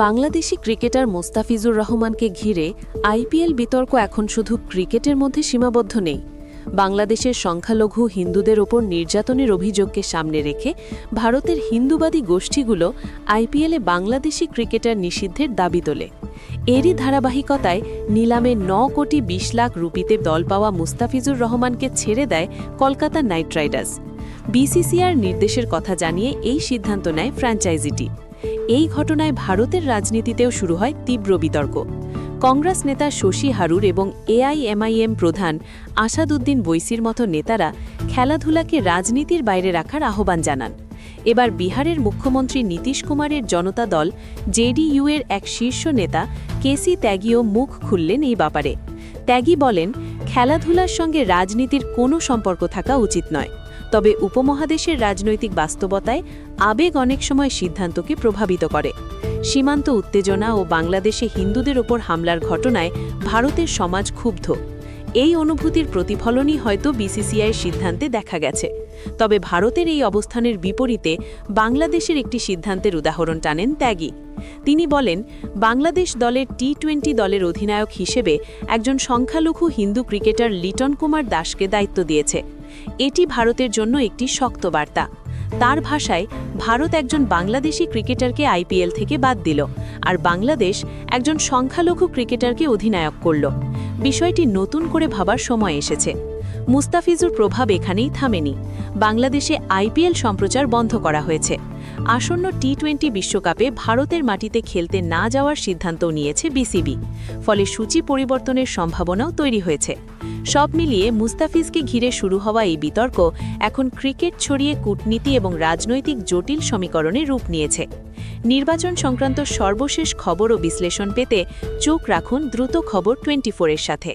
Bangladeshi cricketer Mostafizur রহমানকে ঘিরে IPL বিতর্ক এখন শুধু ক্রিকেটের মধ্যে সীমাবদ্ধ নেই। বাংলাদেশের সংখ্যালঘু হিন্দুদের ওপর নির্যাতনের অভিযোগকে সামনে রেখে ভারতের হিন্দুবাদী গোষ্ঠীগুলো আইপিএলে বাংলাদেশি ক্রিকেটার নিষিদ্ধের দাবি তোলে। এরই ধারাবাহিকতায় নিলামে ন কোটি বিশ লাখ রুপিতে দল পাওয়া মুস্তাফিজুর রহমানকে ছেড়ে দেয় কলকাতা নাইট রাইডার্স। বিসিসিআর নির্দেশের কথা জানিয়ে এই সিদ্ধান্ত নেয় ফ্র্যাঞ্চাইজিটি। এই ঘটনায় ভারতের রাজনীতিতেও শুরু হয় তীব্র বিতর্ক। কংগ্রেস নেতা শশী হারুর এবং এআইএমআইএম প্রধান আসাদুদ্দিন বৈসির মতো নেতারা খেলাধুলাকে রাজনীতির বাইরে রাখার আহ্বান জানান। এবার বিহারের মুখ্যমন্ত্রী নীতিশ কুমারের জনতা দল জেডিইউ এর এক শীর্ষ নেতা কেসি ত্যাগীও মুখ খুললেন এই ব্যাপারে। ত্যাগী বলেন, খেলাধুলার সঙ্গে রাজনীতির কোনো সম্পর্ক থাকা উচিত নয়। তবে উপমহাদেশের রাজনৈতিক বাস্তবতায় আবেগ অনেক সময় সিদ্ধান্তকে প্রভাবিত করে। সীমান্ত উত্তেজনা ও বাংলাদেশে হিন্দুদের ওপর হামলার ঘটনায় ভারতের সমাজ ক্ষুব্ধ। এই অনুভূতির প্রতিফলনই হয়তো বিসিসিআইয়ের সিদ্ধান্তে দেখা গেছে। তবে ভারতের এই অবস্থানের বিপরীতে বাংলাদেশের একটি সিদ্ধান্তের উদাহরণ টানেন ত্যাগী। তিনি বলেন, বাংলাদেশ দলের টি টোয়েন্টি দলের অধিনায়ক হিসেবে একজন সংখ্যালঘু হিন্দু ক্রিকেটার লিটন কুমার দাসকে দায়িত্ব দিয়েছে। এটি ভারতের জন্য একটি শক্ত বার্তা। তার ভাষায়, ভারত একজন বাংলাদেশি ক্রিকেটারকে আইপিএল থেকে বাদ দিল আর বাংলাদেশ একজন সংখ্যালঘু ক্রিকেটারকে অধিনায়ক করল। বিষয়টি নতুন করে ভাবার সময় এসেছে। মুস্তাফিজুর প্রভাব এখানেই থামেনি। বাংলাদেশে আইপিএল সম্প্রচার বন্ধ করা হয়েছে। আসন্ন টি টোয়েন্টি বিশ্বকাপে ভারতের মাটিতে খেলতে না যাওয়ার সিদ্ধান্তও নিয়েছে বিসিবি। ফলে সূচি পরিবর্তনের সম্ভাবনাও তৈরি হয়েছে। সব মিলিয়ে মুস্তাফিজকে ঘিরে শুরু হওয়া এই বিতর্ক এখন ক্রিকেট ছড়িয়ে কূটনীতি এবং রাজনৈতিক জটিল সমীকরণে রূপ নিয়েছে। নির্বাচন সংক্রান্ত সর্বশেষ খবর ও বিশ্লেষণ পেতে চোখ রাখুন দ্রুত খবর টোয়েন্টি ফোরের সাথে।